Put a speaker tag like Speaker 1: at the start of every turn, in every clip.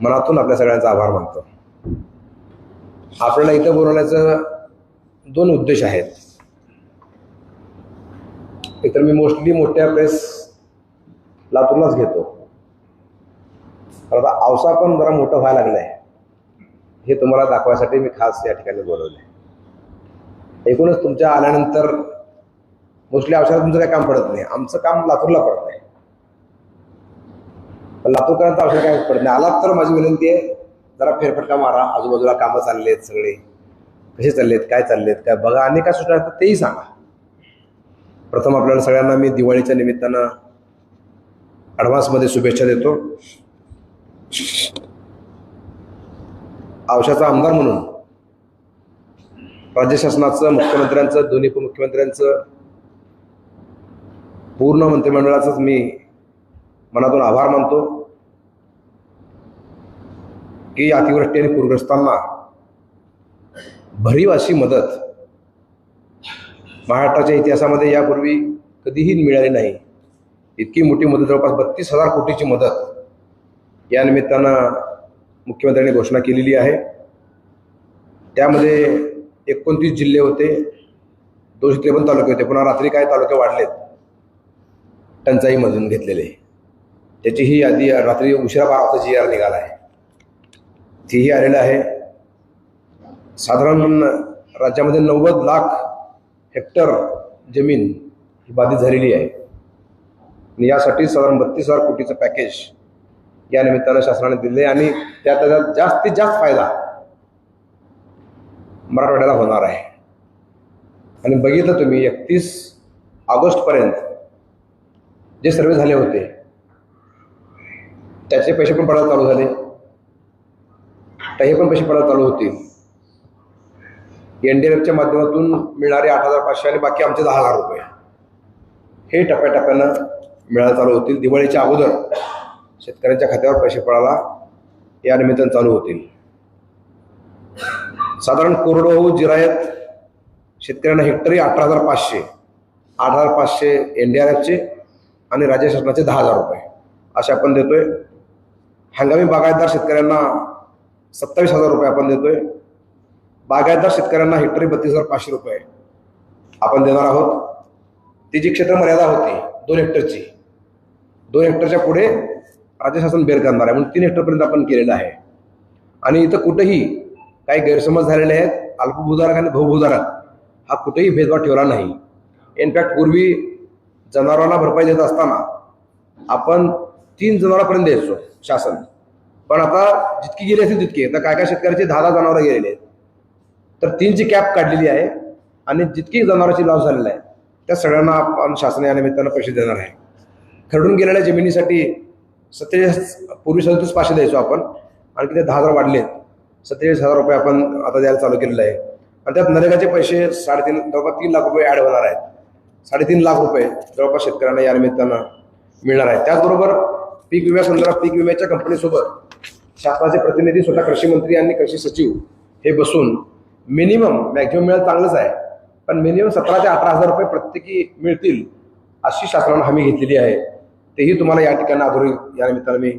Speaker 1: मनातून आपल्या सगळ्यांचा आभार मानतो. आपल्याला इथं बोलवण्याचं दोन उद्देश आहेत. इतर मी मोस्टली मोठ्या प्लेस लातूरलाच घेतो. आता औसा पण जरा मोठं व्हायला लागलंय. हे तुम्हाला दाखवायसाठी मी खास या ठिकाणी बोलवलंय. एकूणच तुमच्या आल्यानंतर मोस्टली आवसाला तुमचं काही काम पडत नाही. आमचं काम लातूरला पडत नाही पण लातूरकरांचं औषध काय? पडत नाही आलात तर माझी विनंती आहे जरा फेरफटका मारा. आजूबाजूला कामं चालले आहेत सगळे. कसे चाललेत काय चाललेत काय बघा. आणि काय सुद्धा असतात तेही सांगा. प्रथम आपल्याला सगळ्यांना मी दिवाळीच्या निमित्तानं ॲडव्हान्समध्ये शुभेच्छा देतो. औषधाचा आमदार म्हणून राज्य शासनाचं मुख्यमंत्र्यांचं दोन्ही उपमुख्यमंत्र्यांचं पूर्ण मंत्रिमंडळाचंच मी मनातून आभार मानतो की अतिवृष्टी आणि पूरग्रस्तांना भरीव अशी मदत महाराष्ट्राच्या इतिहासामध्ये यापूर्वी कधीही मिळाली नाही. इतकी मोठी मदत जवळपास बत्तीस हजार कोटीची मदत या निमित्तानं मुख्यमंत्र्यांनी घोषणा केलेली आहे. त्यामध्ये एकोणतीस जिल्हे होते दोनशे त्रेपन्न तालुके होते. पुन्हा रात्री काय तालुके वाढलेत टंचाईमधून घेतलेले. त्याची ही यादी रात्री उशिरा बारा वाजताची जी निघाला आहे. तीही आलेलं आहे. साधारण राज्यामध्ये नव्वद लाख हेक्टर जमीन ही बाधित झालेली आहे. आणि यासाठी साधारण बत्तीस हजार कोटीचं पॅकेज या निमित्तानं शासनाने दिले आणि त्या त्याचा जास्तीत जास्त फायदा मराठवाड्याला होणार आहे. आणि बघितलं तुम्ही एकतीस ऑगस्टपर्यंत जे सर्वे झाले होते त्याचे पैसे पण पडायला चालू झाले. त्याचे हे पण पैसे पडायला चालू होतील एन डी एफच्या माध्यमातून मिळणारे आठ हजार पाचशे आणि बाकी आमचे दहा हजार रुपये. हे टप्प्याटप्प्यानं मिळायला चालू होतील. दिवाळीच्या अगोदर शेतकऱ्यांच्या खात्यावर पैसे पडायला या निमित्तानं चालू होतील. साधारण कोरडवाहू जिरायत शेतकऱ्यांना हेक्टरी अठरा हजार पाचशे आठ हजार पाचशे एन डी आर एफचे आणि राज्य शासनाचे दहा हजार रुपये. असे आपण देतोय. हंगामी बागायतदार शेतकऱ्यांना सत्तावीस हजार रुपये आपण देतोय. बागायतदार शेतकऱ्यांना हेक्टरी बत्तीस हजार पाचशे रुपये आपण देणार आहोत. ती जी क्षेत्र मर्यादा होती दोन हेक्टरची दोन हेक्टरच्या पुढे राज्य शासन बेर करणार आहे म्हणून तीन हेक्टरपर्यंत आपण केलेलं आहे. आणि इथं कुठेही काही गैरसमज झालेले आहेत. अल्पभूधारक आणि बहुभूधारक हा कुठेही भेदभाव ठेवला नाही. इनफॅक्ट पूर्वी जनावरांना भरपाई देत असताना आपण तीन जनावरांपर्यंत द्यायचो शासन. पण आता जितकी गेली असेल तितकी. आता काय काय शेतकऱ्याचे दहा दहा जनावरं गेलेले आहेत. तर तीनची कॅप काढलेली आहे आणि जितकी जनावरांची लाभ झालेला आहे त्या सगळ्यांना आपण शासन या निमित्तानं पैसे देणार आहे. खरडून गेलेल्या जमिनीसाठी सत्तेचाळीस पूर्वी सदतीस पाचशे द्यायचो आपण. आणि तिथे दहा हजार वाढलेत सत्तेचाळीस हजार रुपये आपण आता द्यायला चालू केलेलं आहे. आणि त्यात नरेगाचे पैसे साडेतीन जवळपास तीन लाख रुपये ॲड होणार आहेत. साडेतीन लाख रुपये जवळपास शेतकऱ्यांना या निमित्तानं मिळणार आहे त्याचबरोबर पीक विम्यासंदर्भात पीक विम्याच्या कंपनीसोबत शासनाचे प्रतिनिधी स्वतः कृषी मंत्री आणि कृषी सचिव हे बसून मिनिमम मॅक्झिमम मिळालं चांगलंच आहे. पण मिनिमम सतरा ते अठरा हजार रुपये प्रत्येकी मिळतील अशी शासनानं हमी घेतलेली आहे. तेही तुम्हाला या ठिकाणी अधोरी या निमित्तानं मी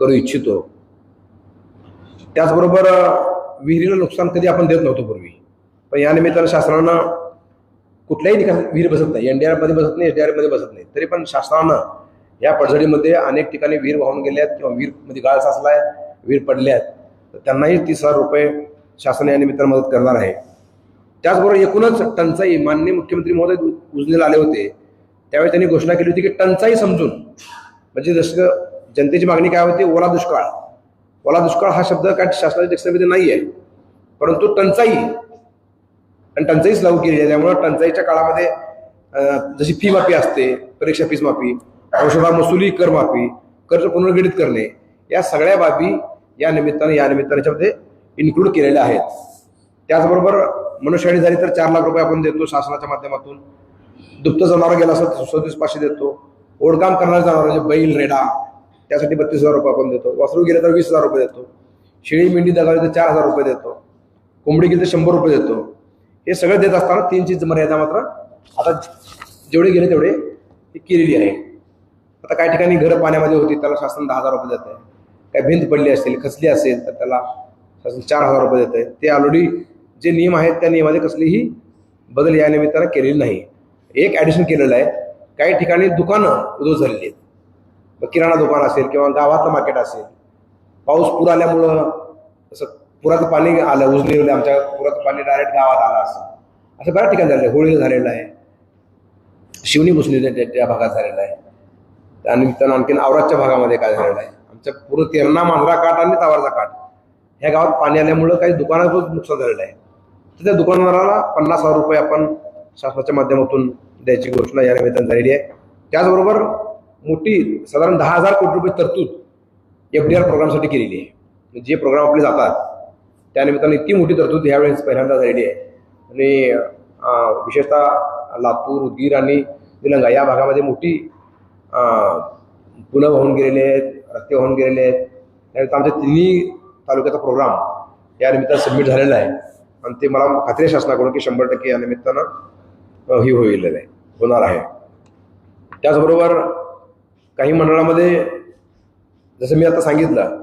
Speaker 1: करू इच्छितो. त्याचबरोबर विहिरीला नुकसान कधी आपण देत नव्हतो पूर्वी. पण या निमित्तानं शासनानं कुठल्याही ठिकाणी विहीर बसत नाही. एन डी बसत नाही एस डी आरमध्ये बसत नाही. तरी पण शासनानं या पडझडीमध्ये अनेक ठिकाणी वीर वाहून गेले आहेत किंवा वीरमध्ये गाळ साचला आहे वीर पडले आहेत. तर त्यांनाही तीस हजार रुपये शासन या निमित्त मदत करणार आहे. त्याचबरोबर एकूणच टंचाई माननीय मुख्यमंत्री महोदय उजनेला उजनीला आले होते. त्यावेळी त्यांनी घोषणा केली होती की टंचाई समजून म्हणजे जसं जनतेची मागणी काय होती ओला दुष्काळ. ओला दुष्काळ हा शब्द काय शासनाच्या डिक्शनरीमध्ये नाही आहे परंतु टंचाई आणि टंचाईच लागू केली आहे. त्यामुळं टंचाईच्या काळामध्ये जशी फी माफी असते परीक्षा फीस माफी औषधा मसुली करमाफी कर्ज पुनर्गणित करणे या सगळ्या बाबी या निमित्ताने या निमित्ताने याच्यामध्ये इन्क्लूड केलेल्या आहेत. त्याचबरोबर मनुष्याने झाली तर चार लाख रुपये आपण देतो शासनाच्या माध्यमातून. दुप्त जनावर गेला असेल तर सदतीस पाचशे देतो. ओढकाम करणारे जनावर म्हणजे बैल रेडा त्यासाठी बत्तीस हजार रुपये आपण देतो. वासरू गेले तर वीस हजार रुपये देतो. शेळी मेंढी दगावली तर चार हजार रुपये देतो. कोंबडी गेली तर शंभर रुपये देतो. हे सगळं देत असताना तीनची मर्यादा मात्र आता जेवढे गेले तेवढे केलेली आहे. आता काही ठिकाणी घरं पाण्यामध्ये होती त्याला शासन दहा हजार रुपये देत आहे काय भिंत पडली असेल खचली असेल तर त्याला शासन चार हजार रुपये देत आहे ते ऑलरेडी जे नियम आहेत त्या नियमामध्ये कसलीही बदल या निमित्तानं केलेली नाही. एक ॲडिशन केलेलं आहे काही ठिकाणी दुकानं उद्योग झालेली आहेत. मग किराणा दुकान असेल किंवा गावातलं मार्केट असेल. पाऊस पूर आल्यामुळं असं पुराचं पाणी आलं उजनीवलं आमच्या पुराचं पाणी डायरेक्ट गावात आलं असं. असं बऱ्याच ठिकाणी झालेलं आहे. होळीला झालेलं आहे. शिवणी बुसणी त्या त्या भागात झालेलं आहे. त्यानिमित्तानं आणखीन आवराजच्या भागामध्ये काय झालेलं आहे? आमच्या पूर्ण तेरणा मांजरा काठ आणि तावरचा काठ. ह्या गावात पाणी आल्यामुळं काही दुकानाचं नुकसान झालेलं आहे. तर त्या दुकानदाराला पन्नास हजार रुपये आपण शासनाच्या माध्यमातून द्यायची घोषणा या निमित्तानं झालेली आहे. त्याचबरोबर मोठी साधारण दहा हजार कोटी रुपये तरतूद एफ डी आर प्रोग्रामसाठी केलेली आहे. म्हणजे जे प्रोग्राम आपले जातात त्यानिमित्तानं इतकी मोठी तरतूद यावेळेस पहिल्यांदा झालेली आहे. आणि विशेषतः लातूर उदगीर आणि निलंगा या भागामध्ये मोठी पुलं वाहून गेलेले आहेत रस्ते वाहून गेलेले आहेत. त्यानंतर आमच्या तिन्ही तालुक्याचा प्रोग्राम या निमित्तानं सबमिट झालेला आहे. आणि ते मला खात्री आहे शासनाकडून की शंभर टक्के या निमित्तानं ही होईल आहे होणार आहे. त्याचबरोबर काही मंडळामध्ये जसं मी आता सांगितलं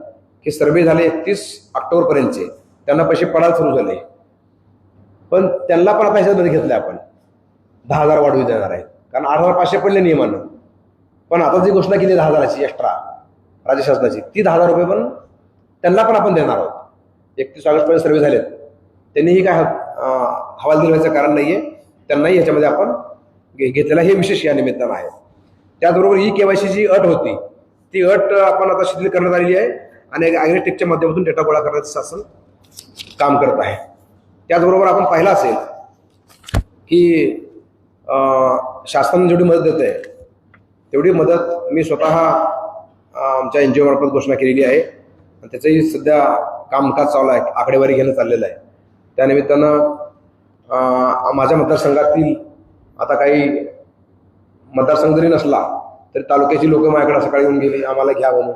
Speaker 1: की सर्वे झाले एकतीस ऑक्टोबरपर्यंतचे. त्यांना पैसे पडायला सुरू झाले. पण त्यांना पण आता ह्याच्यामध्ये घेतलं आपण. दहा हजार वाढवू देणार आहे. कारण आठ हजार पाचशे पडले नियमानं. पण आता जी घोषणा केली दहा हजाराची एक्स्ट्रा राज्य शासनाची ती दहा हजार रुपये पण त्यांना पण आपण देणार आहोत. एकतीस ऑगस्टपर्यंत सर्वे झालेत. त्यांनीही काय अं, हवालदिल व्हायचं कारण नाही आहे त्यांनाही याच्यामध्ये आपण घे- घेतलेला हे विशेष या निमित्तानं आहे. त्याचबरोबर ही केवायसी जी अट होती ती अट आपण आता शिथिल करण्यात आलेली आहे आणि ॲग्रेटेकच्या माध्यमातून डेटा गोळा करण्याचं शासन काम करत आहे. त्याचबरोबर आपण पाहिलं असेल की शासन जेवढी मदत देत आहे तेवढी मदत मी स्वतः आमच्या एन जी ओमार्फत घोषणा केलेली आहे. आणि त्याचंही सध्या कामकाज चालू आहे आकडेवारी घेणं चाललेलं आहे. त्यानिमित्तानं माझ्या मतदारसंघातील आता काही मतदारसंघ जरी नसला तरी तालुक्याची लोकं माझ्याकडे सकाळी येऊन गेली आम्हाला घ्या म्हणून.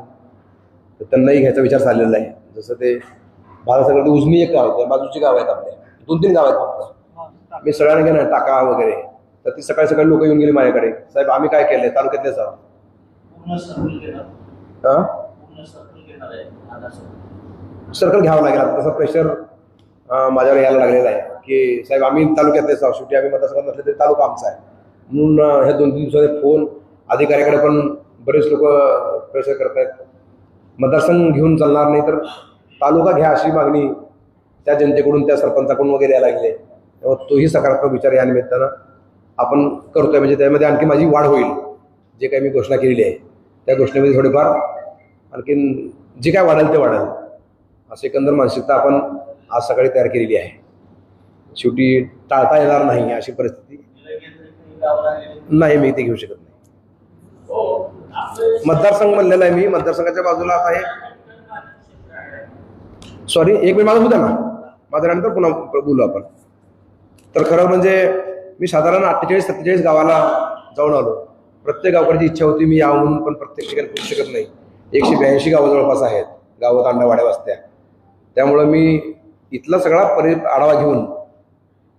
Speaker 1: तर त्यांनाही घ्यायचा विचार चाललेला आहे. जसं ते भारत उजनी एक गाव आहे बाजूची गाव आहेत आपल्या. दोन तीन गाव आहेत फक्त. मी सगळ्यांना घेणार टाका वगैरे. तर ती सकाळी सकाळी लोक येऊन गेली माझ्याकडे. साहेब आम्ही काय केलंय? तालुक्यातलेच आहोत
Speaker 2: पूर्ण सर्कल
Speaker 1: हां?
Speaker 2: आहे.
Speaker 1: घ्यावं लागेल आता. तसं प्रेशर माझ्यावर यायला लागलेलं आहे. की साहेब आम्ही तालुक्यातलेच आहोत शेवटी आम्ही मतदारसंघात नसले तरी तालुका आमचा आहे. म्हणून ह्या दोन तीन दिवसाचे फोन अधिकाऱ्याकडे पण बरेच लोक प्रेशर करत आहेत मतदारसंघ घेऊन चालणार नाही तर तालुका घ्या अशी मागणी त्या जनतेकडून त्या सरपंचाकडून वगैरे यायला लागले तेव्हा तोही सकारात्मक विचार या निमित्तानं. आपण करतोय म्हणजे त्यामध्ये आणखी माझी वाढ होईल जे काही मी घोषणा केलेली आहे. त्या घोषणेमध्ये थोडेफार आणखीन जे काय वाढेल ते वाढेल. असं एकंदर मानसिकता आपण आज सकाळी तयार केलेली आहे. शेवटी टाळता येणार नाही अशी परिस्थिती. नाही मी ते घेऊ शकत नाही. मतदारसंघ म्हणलेला आहे मी. मतदारसंघाच्या बाजूला आता आहे सॉरी एक मिनिट माझं होतं ना. माझ्या नंतर पुन्हा बोलू आपण. तर खरं म्हणजे मी साधारण अठ्ठेचाळीस सत्तेचाळीस गावाला जाऊन आलो. प्रत्येक गावकडची इच्छा होती मी यावं म्हणून पण प्रत्येक ठिकाणी पोहोचू शकत नाही. एकशे ब्याऐंशी गावं जवळपास आहेत. गावं तांडावाड्या वाचत्या त्यामुळं मी इथला सगळा परि आढावा घेऊन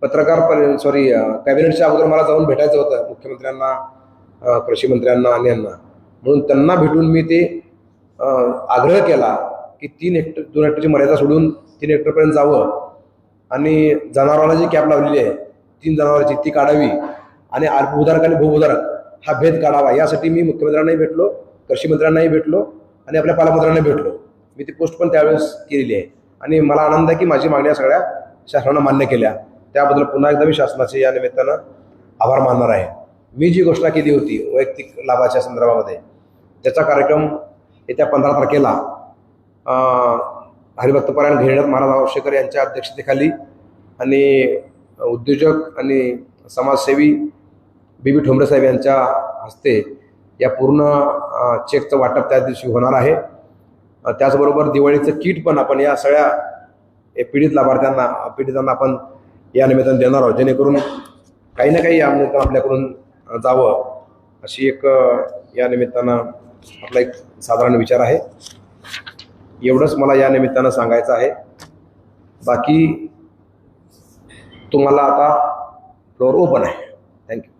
Speaker 1: पत्रकार परि सॉरी कॅबिनेटच्या अगोदर मला जाऊन भेटायचं होतं मुख्यमंत्र्यांना कृषी मंत्र्यांना आणि यांना. म्हणून त्यांना भेटून मी ते आग्रह केला की तीन हेक्टर दोन हेक्टरची मर्यादा सोडून तीन हेक्टरपर्यंत जावं. आणि जनावरांना जी कॅप लावलेली आहे तीन जनावरांची ती काढावी आणि भूधारक आणि भूभूधारक हा भेद काढावा. यासाठी मी मुख्यमंत्र्यांनाही भेटलो कृषी मंत्र्यांनाही भेटलो आणि आपल्या पालकमंत्र्यांना भेटलो. मी ती पोस्ट पण त्यावेळेस केलेली आहे. आणि मला आनंद आहे की माझी मागण्या सगळ्या शासनानं मान्य केल्या. त्याबद्दल पुन्हा एकदा मी शासनाचे या निमित्तानं आभार मानणार आहे. मी जी घोषणा केली होती वैयक्तिक लाभाच्या संदर्भामध्ये त्याचा कार्यक्रम येत्या पंधरा तारखेला हरिभक्तपरायण घेण्यात महाराज शेखर यांच्या अध्यक्षतेखाली आणि उद्योजक आणि समाजसेवी बी बी ठोंबरे यांच्या हस्ते या पूर्ण चेकचं वाटप त्या दिवशी होणार आहे. त्याचबरोबर दिवाळीचं किट पण आपण या सगळ्या पीडित लाभार्थ्यांना पीडितांना आपण या निमित्तानं देणार आहोत. जेणेकरून काही ना काही या निमित्तानं आपल्याकडून जावं अशी एक या निमित्तानं आपला एक साधारण विचार आहे. एवढंच मला या निमित्तानं सांगायचं आहे. बाकी तुम्हाला आता फ्लोअर ओपन आहे. थँक्यू?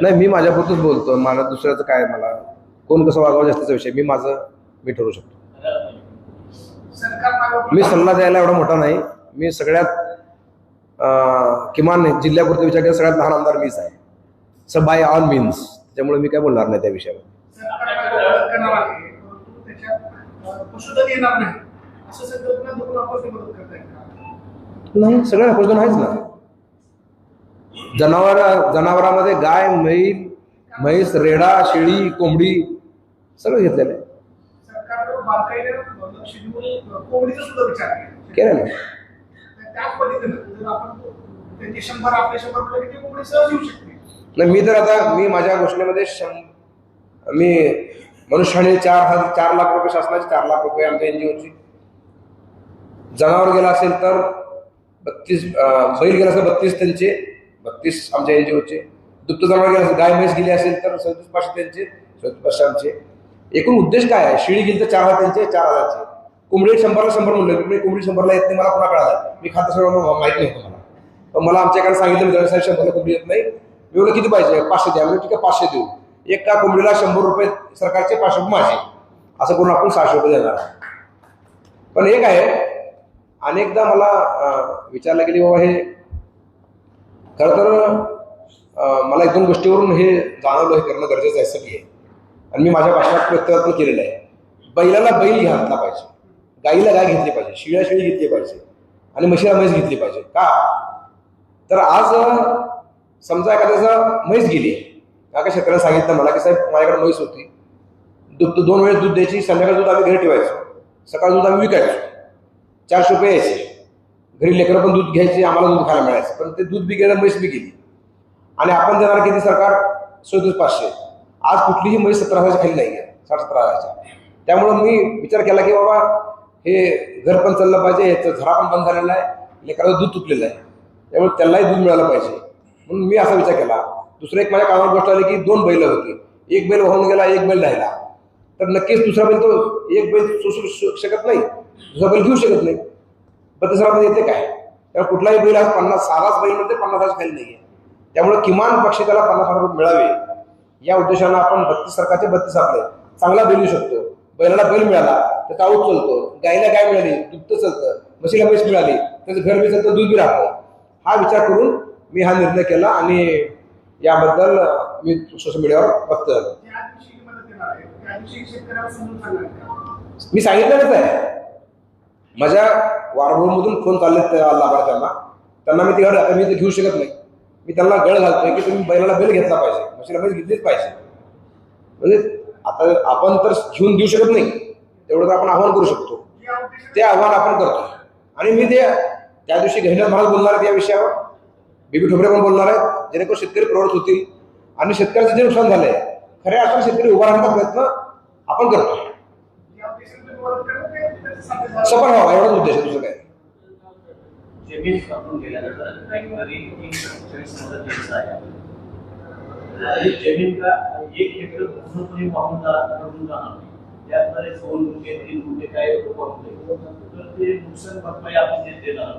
Speaker 1: नाही मी माझ्यापुरतच बोलतो मला दुसऱ्याचं काय मला कोण कसं वागावं जास्तीचा विषय. मी माझं मी ठरवू शकतो. मी सल्ला द्यायला एवढा मोठा नाही. मी सगळ्यात किमान जिल्ह्यापुरता विचार केला सगळ्यात लहान आमदार मीच आहे. So by all means. त्यामुळे मी काय बोलणार नाही त्या विषयावर.
Speaker 3: करणार आहे. परंतु त्याच्यात पशुधन येणार नाही. असं संकल्पना धरून आपण मदत
Speaker 1: नाही सगळं पशुधन आहेच ना. जनावर जनावरांमध्ये गाय म्हैस म्हैस रेडा शेळी कोंबडी सगळं घेतलेलं आहे.
Speaker 3: केला.
Speaker 1: केलं ना
Speaker 3: त्याच पद्धतीनं जर आपण त्यांचे शंभर आपले शंभर म्हटलं की ते कोंबडी सहज येऊ शकते.
Speaker 1: नाही मी तर आता मी माझ्या घोषणेमध्ये शं मी मनुष्याने चार हजार चार लाख रुपये शासनाचे चार लाख रुपये आमच्या एन जी ओची. जनावर गेला असेल तर बत्तीस बैल गेला असेल बत्तीस त्यांचे बत्तीस आमच्या एन जी ओचे. दुप्त जनावर गेला असेल गाय म्हैस गेली असेल तर सदतीस पाचशे त्यांचे सदतीस पाचशे आमचे. एकूण उद्देश काय आहे? शिळी गेली तर चार हजार त्यांचे चार हजारचे. कोंबडी शंभरला शंभर म्हणलं कोंबडी कोंबडी शंभरला येत नाही मला पुन्हा कळालं. मी खातं सगळं माहिती नव्हतं मला. पण मला आमच्याकडे सांगितलं मित्रांनी शंभरला कोंबडी येत नाही. मी किती पाहिजे? पाचशे द्या. म्हणजे ठीक आहे पाचशे देऊ. एका कोंबडीला शंभर रुपये सरकारचे पाचशे रुपये माझे असं करून आपण सहाशे रुपये देणार पण एक आहे अनेकदा मला विचारला विचारलं गेली बाबा हे खरं तर मला एक दोन गोष्टीवरून हे जाणवलं हे करणं गरजेचं आहे सगळी आहे. आणि मी माझ्या भाषणात प्रत्यत्न केलेलं आहे. बैलाला बैल घातला पाहिजे. गाईला गाय घेतली पाहिजे. शिळ्या शिळी घेतली पाहिजे. आणि म्हशीला म्हैस घेतली पाहिजे. का? तर आज समजा एखाद्याचा म्हैस गेली एका शेतकऱ्याला सांगितलं मला की साहेब माझ्याकडे म्हैस होती. दूध दोन वेळेस दूध द्यायची संध्याकाळी दूध आम्ही घरी ठेवायचो. सकाळी दूध आम्ही विकायचो. चारशे रुपये यायचे. घरी लेकरं पण दूध घ्यायचे आम्हाला दूध खायला मिळायचं. पण ते दूध बी गेलं म्हैस बी गेली. आणि आपण देणार किती? सरकार सदतीस पाचशे. आज कुठलीही म्हैस सतरा हजारच्या खाली नाही आहे साठ सतरा हजारच्या. त्यामुळं मी विचार केला की बाबा हे घर पण चाललं पाहिजे याचं झरा पण बंद झालेला आहे. लेकराचं दूध तुटलेलं आहे. त्यामुळे त्यालाही दूध मिळालं पाहिजे. म्हणून मी असा विचार केला. दुसरं एक माझ्या कामावर गोष्ट आली की दोन बैल होती. एक बैल वाहून गेला एक बैल राहिला. तर नक्कीच दुसरा बैल तो एक बैल सोसू शकत नाही. दुसरा बैल घेऊ शकत नाही. पण तिसरा बैल येते काय? त्यामुळे कुठलाही बैल आज पन्नास साराच बैल म्हणजे पन्नास हजार खाली नाही आहे त्यामुळे किमान पक्षी त्याला पन्नास हजार रुपये मिळावे. या उद्देशानं आपण बत्तीस सरकारचे बत्तीस आपले. चांगला बैल येऊ शकतो. बैलाला बैल मिळाला तर आऊत चलतो. गायला गाय मिळाली दुग्ध चालतं. म्हशीला म्हैस मिळाली त्याचं घर बी चालतं दूध बी राहतं. हा विचार करून मी हा निर्णय केला आणि याबद्दल मी सोशल मीडियावर
Speaker 3: बघतो
Speaker 1: मी सांगितलेलंच आहे. माझ्या वारभूमधून फोन चालले लाभार्थ्यांना. त्यांना मी तिकडे आता मी ते घेऊ शकत नाही. मी त्यांना गळ घालतोय की तुम्ही बैलाला बैल घेतला पाहिजे. म्हशीला बैल घेतलीच पाहिजे. म्हणजे आता आपण तर घेऊन देऊ शकत नाही. तेवढं तर आपण आव्हान करू शकतो. ते आव्हान आपण करतो आणि मी ते त्या दिवशी घेण्यात महाराज बोलणार त्या या विषयावर. बीबी ठोबरे पण बोलणार आहेत जेणेकरून शेतकरी प्रवृत्त होतील. आणि शेतकऱ्याचं जे नुकसान झालंय खऱ्या अर्थाने शेतकरी उभा राहण्याचा प्रयत्न आपण करतो. सफल व्हावा एवढाच उद्देश दुसरं काय
Speaker 2: जमीन एक का हेक्टर पूर्णपणे वाहून जाणार त्याद्वारे दोन गुंठे तीन गुंठे काय वाहून जाईल. तर ते नुकसान भरपाई आपण जे देणार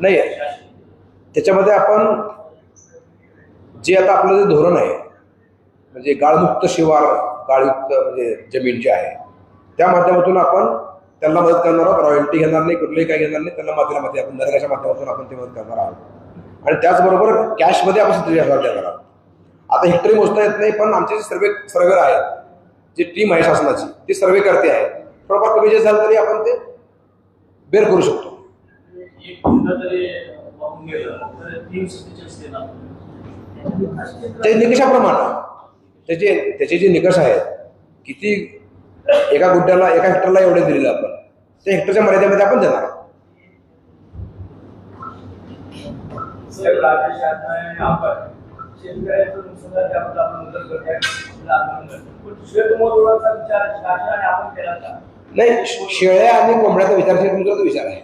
Speaker 1: नाही त्याच्यामध्ये आपण जे आता आपलं जे धोरण आहे म्हणजे गाळमुक्त शिवार गाळयुक्त म्हणजे जमीन जी आहे त्या माध्यमातून आपण त्यांना मदत करणार आहोत. रॉयल्टी घेणार नाही कुठलंही काय घेणार नाही त्यांना माध्यमामध्ये आपण नरेगाच्या माध्यमातून आपण ते मदत करणार आहोत. आणि त्याचबरोबर कॅशमध्ये आपण सत्तेचाळीस हजार देणार आहोत. आता हेक्टरी मोजता येत नाही पण आमचे जे सर्वे सर्वेर आहेत जी टीम आहे शासनाची ती सर्वे करते आहे. थोडंफार कमी जे झालं तरी आपण ते बेर करू शकतो.
Speaker 2: गेलं
Speaker 1: ते निकषाप्रमाणे. त्याचे त्याचे जे निकष आहेत किती एका गुड्ड्याला एका हेक्टरला एवढे दिलेलं आपण. त्या हेक्टरच्या मर्यादेमध्ये आपण देणार. नाही शेळ्या आणि कोंबड्याचा विचार शेतमजुराचा विचार आहे.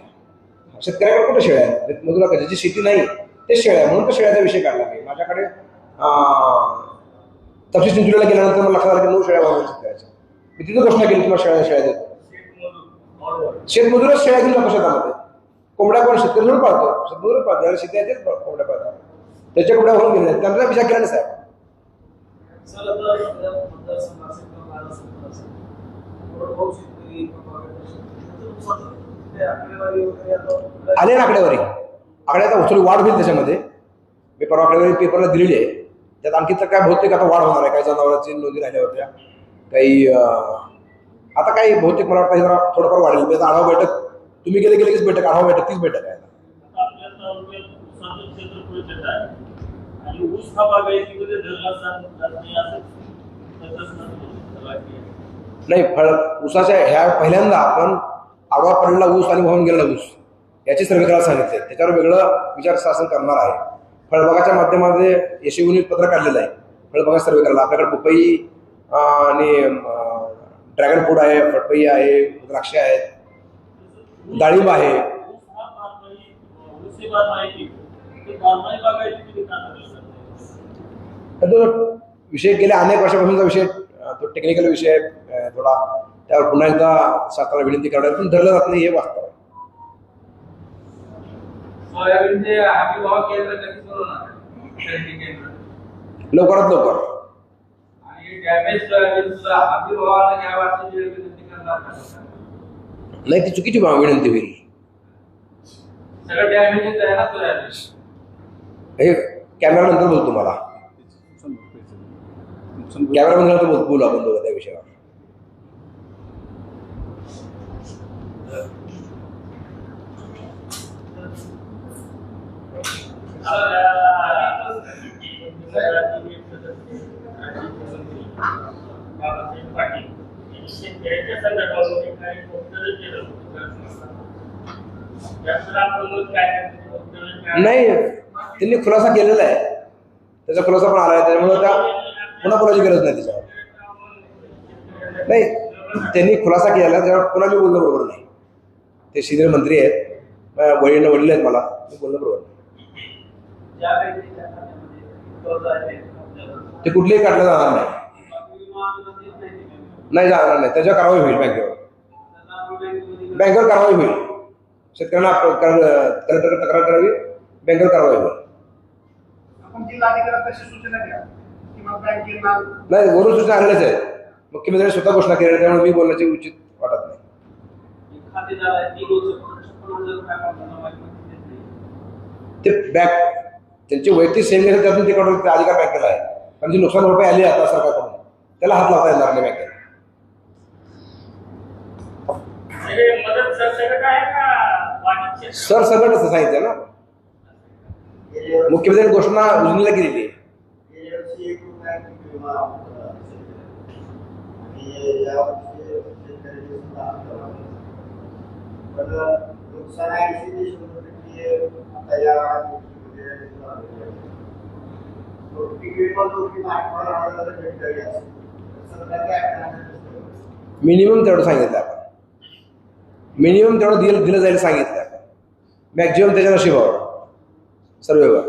Speaker 1: शेतकऱ्याकडे कुठं शेळ्या आहेत? म्हणजे मजुरा जी शेती नाही ते शेळ्या म्हणून तर शेळ्याचा विषय काढला नाही माझ्याकडे अं, तपशी गेल्यानंतर मला लक्षात आलं की नऊ शेळ्या वाढवल्या शेतकऱ्याच्या. मी तिथं घोषणा केली तुम्हाला शेळ्या शेळ्या देतो.
Speaker 4: शेतमजूर
Speaker 1: शेतमजूरच शेळ्या घेऊन जातो शेतामध्ये कोंबड्या कोण शेतकरी म्हणून पाळतो. शेतमजूर पाळतो. शेती आहे तेच कोंबड्या पाळतात. त्याच्या कोंबड्या होऊन गेल्या त्यांना विचार केला नाही साहेब.
Speaker 4: मतदारसंघ असेल किंवा
Speaker 1: आले ना आकडेवारी आकडे आता उचलून वाढ होईल त्याच्यामध्ये. मी परवा आकडेवारी पेपरला दिलेली आहे. त्यात आणखी तर काय बहुतेक आता वाढ होणार आहे. काही जनावरांची नोंदी राहिल्या होत्या. काही आता काही बहुतेक मला वाटतं जरा थोडंफार वाढेल. म्हणजे आढावा बैठक तुम्ही गेले गेले कीच बैठक आढावा बैठक तीच बैठक आहे
Speaker 5: नाही
Speaker 1: फळ ऊसाच्या ह्या पहिल्यांदा आपण आडवा पडलेला ऊस आणि वाहून गेलेला ऊस. याची सर्वे सांगितले. त्याच्यावर वेगळं विचार शासन करणार आहे. फळबागाच्या माध्यमामध्ये यशस्वी पत्र काढलेलं आहे. फळबागा सर्वे करायला. आपल्याकडे पपई आणि ड्रॅगन फ्रूट आहे फळपई आहे द्राक्ष आहेत. डाळिंब आहे. तर तो विषय गेल्या अनेक वर्षापासूनचा विषय तो टेक्निकल विषय आहे. थोडा त्यावर पुन्हा एकदा शासनाला विनंती करणार पण धरलं जात नाही हे वास्तव लवकरात लवकर? नाही ती चुकीची विनंती होईल.
Speaker 4: सगळं डॅमेज आहे ना सोयाबीन?
Speaker 1: हे कॅमेरा नंतर बोलतो तुम्हाला. कॅमेरा नंतर बोल बोलू आपण दोघं त्या विषयावर
Speaker 5: बाबासाहेब पाटील यांनी शेतकऱ्याच्या संदर्भामध्ये काही वक्तव्य केलं होतं. त्याचं आपण मग काय करतो? वक्तव्य काय?
Speaker 1: नाही त्यांनी खुलासा केलेला आहे. त्याचा खुलासा पण आला आहे त्यामुळे त्या पुन्हा बोलायची गरज नाही त्याच्यावर. नाही त्यांनी खुलासा केलेला त्याच्यावर कोणाला मी बोलणं बरोबर नाही. ते सिनियर मंत्री आहेत वडील वडील आहेत मला मी बोलणं बरोबर नाही
Speaker 4: ज्या व्यक्तीच्या खात्यामध्ये कर्ज आहे आपल्याला
Speaker 1: ते कुठलेही काढलं जाणार नाही.
Speaker 4: नाही
Speaker 1: जाणार नाही. त्याच्यावर कारवाई होईल बँकेवर. बँकेवर कारवाई होईल. शेतकऱ्यांना तक्रार करावी. बँकेवर कारवाई होईल.
Speaker 3: आपण जिल्हाधिकाऱ्यांना तशी सूचना द्या किंवा बँकेला
Speaker 1: नाही वरून सूचना आलेल्याच आहेत. मुख्यमंत्र्यांनी स्वतः घोषणा केली आहे, त्यामुळे मी बोलण्याची उचित वाटत
Speaker 4: आहे नाही
Speaker 1: ते बँक त्यांची वैयक्तिक सेविंग त्यातून ते कडून ते अधिकार बँकेला आहे कारण जी नुकसान भरपाई आली आता सरकारकडून त्याला हात लावता येणार नाही बँकेला
Speaker 5: हे मदत सरसकट आहे का वाणिज्य?
Speaker 1: सर सगळं असं सांगितलं ना? मुख्यमंत्र्यांनी घोषणा उजनीला केलेली आहे.
Speaker 6: पण नुकसान ऐंशी
Speaker 1: मिनिमम तेवढं सांगितलं आपण. मिनिमम तेवढं दिलं दिलं जायला सांगितलं आपण. मॅक्झिमम त्याच्या नशिबावर.
Speaker 2: सर्व व्यवहार.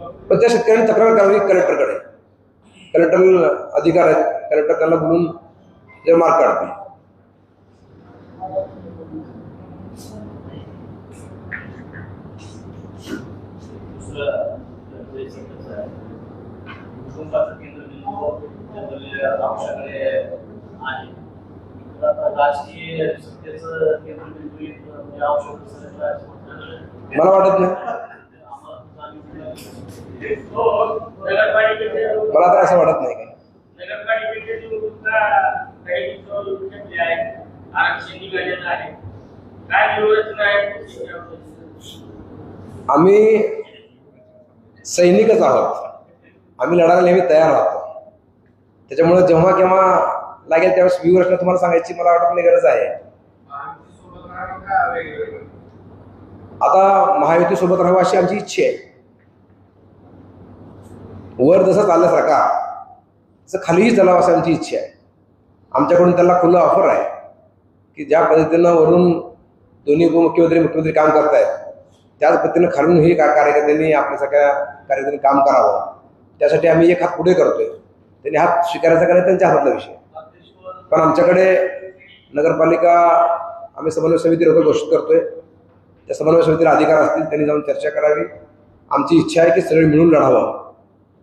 Speaker 2: पण
Speaker 1: पण त्या शेतकऱ्यांनी तक्रार करावी कलेक्टरकडे कलेक्टर अधिकार आहेत कलेक्टर त्याला बोलून जे मार्क
Speaker 5: काढते केंद्र आहे आता केंद्र म्हणजे औषध
Speaker 1: मला वाटत नाही. मला तर असं वाटत नाही काही. आम्ही सैनिकच आहोत. आम्ही लढायला नेहमी तयार राहतो. त्याच्यामुळे जेव्हा केव्हा लागेल त्यावेळेस व्ह्यूअर्सला तुम्हाला सांगायची मला वाटत नाही गरज आहे.
Speaker 3: आमची सोबत
Speaker 1: आता राहावं अशी आमची इच्छा आहे. वर जसं चालल्यासारखा तसं खालीही चालावं असं आमची इच्छा आहे. आमच्याकडून त्याला खुलं ऑफर आहे. की ज्या पद्धतीनं वरून दोन्ही उपमुख्यमंत्री मुख्यमंत्री काम करतायत त्याच पद्धतीनं खालूनही का कार्यकर्त्यांनी आपल्या सगळ्या कार्यकर्त्यांनी काम करावं. त्यासाठी आम्ही एक हात पुढे करतोय. त्यांनी हात स्वीकारायचा करायचा त्यांच्या हातातला विषय. पण आमच्याकडे नगरपालिका आम्ही समन्वय समिती लोक घोषित करतोय. त्या समन्वय समितीला अधिकार असतील त्यांनी जाऊन चर्चा करावी. आमची इच्छा आहे की सगळे मिळून लढावं.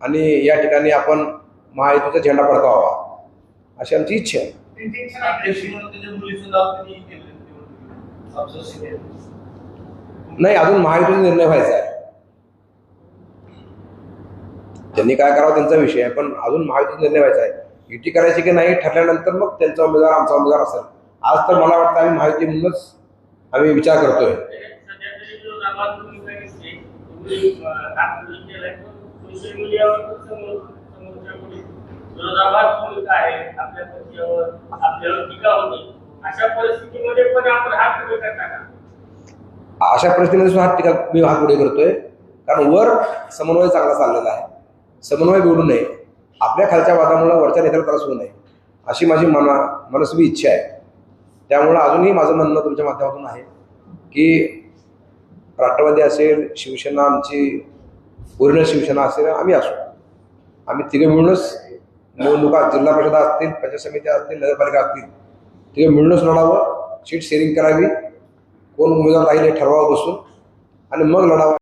Speaker 1: आणि या ठिकाणी आपण महायुतीचा झेंडा फडकावा. अशी आमची इच्छा आहे.
Speaker 3: नाही.
Speaker 1: नाही अजून महायुतीचा निर्णय व्हायचा आहे. त्यांनी काय करावं त्यांचा विषय आहे पण अजून महायुतीचा निर्णय व्हायचा आहे. युती करायची की नाही ठरल्यानंतर मग त्यांचा उमेदवार आमचा उमेदवार असेल. आज तर मला वाटतं आम्ही महायुती म्हणूनच आम्ही विचार करतोय.
Speaker 7: सोशल मीडियावर समोर विरोधाभास आहे आपल्या पक्षावर आपल्यावर टीका अशा परिस्थितीमध्ये पण आपण हात पुढे करता का
Speaker 1: अशा परिस्थितीमध्ये सुद्धा हा टीका मी हा पुढे करतोय. कारण वर समन्वय चांगला चाललेला आहे. समन्वय बिघडू नये. आपल्या खालच्या वादामुळे वरच्या नेत्याला त्रास होऊ नये. अशी माझी मना मनस्वी इच्छा आहे. त्यामुळं अजूनही माझं म्हणणं तुमच्या माध्यमातून आहे की राष्ट्रवादी असेल शिवसेना आमची ओरिजिनल शिवसेना असेल आम्ही असू. आम्ही तिघे मिळूनच निवडणुका जिल्हा परिषदा असतील पंचायत समित्या असतील नगरपालिका असतील तिघे मिळूनच लढावं सीट शेअरिंग करावी. कोण उमेदवार राहील हे ठरवावं बसून. आणि मग लढावं.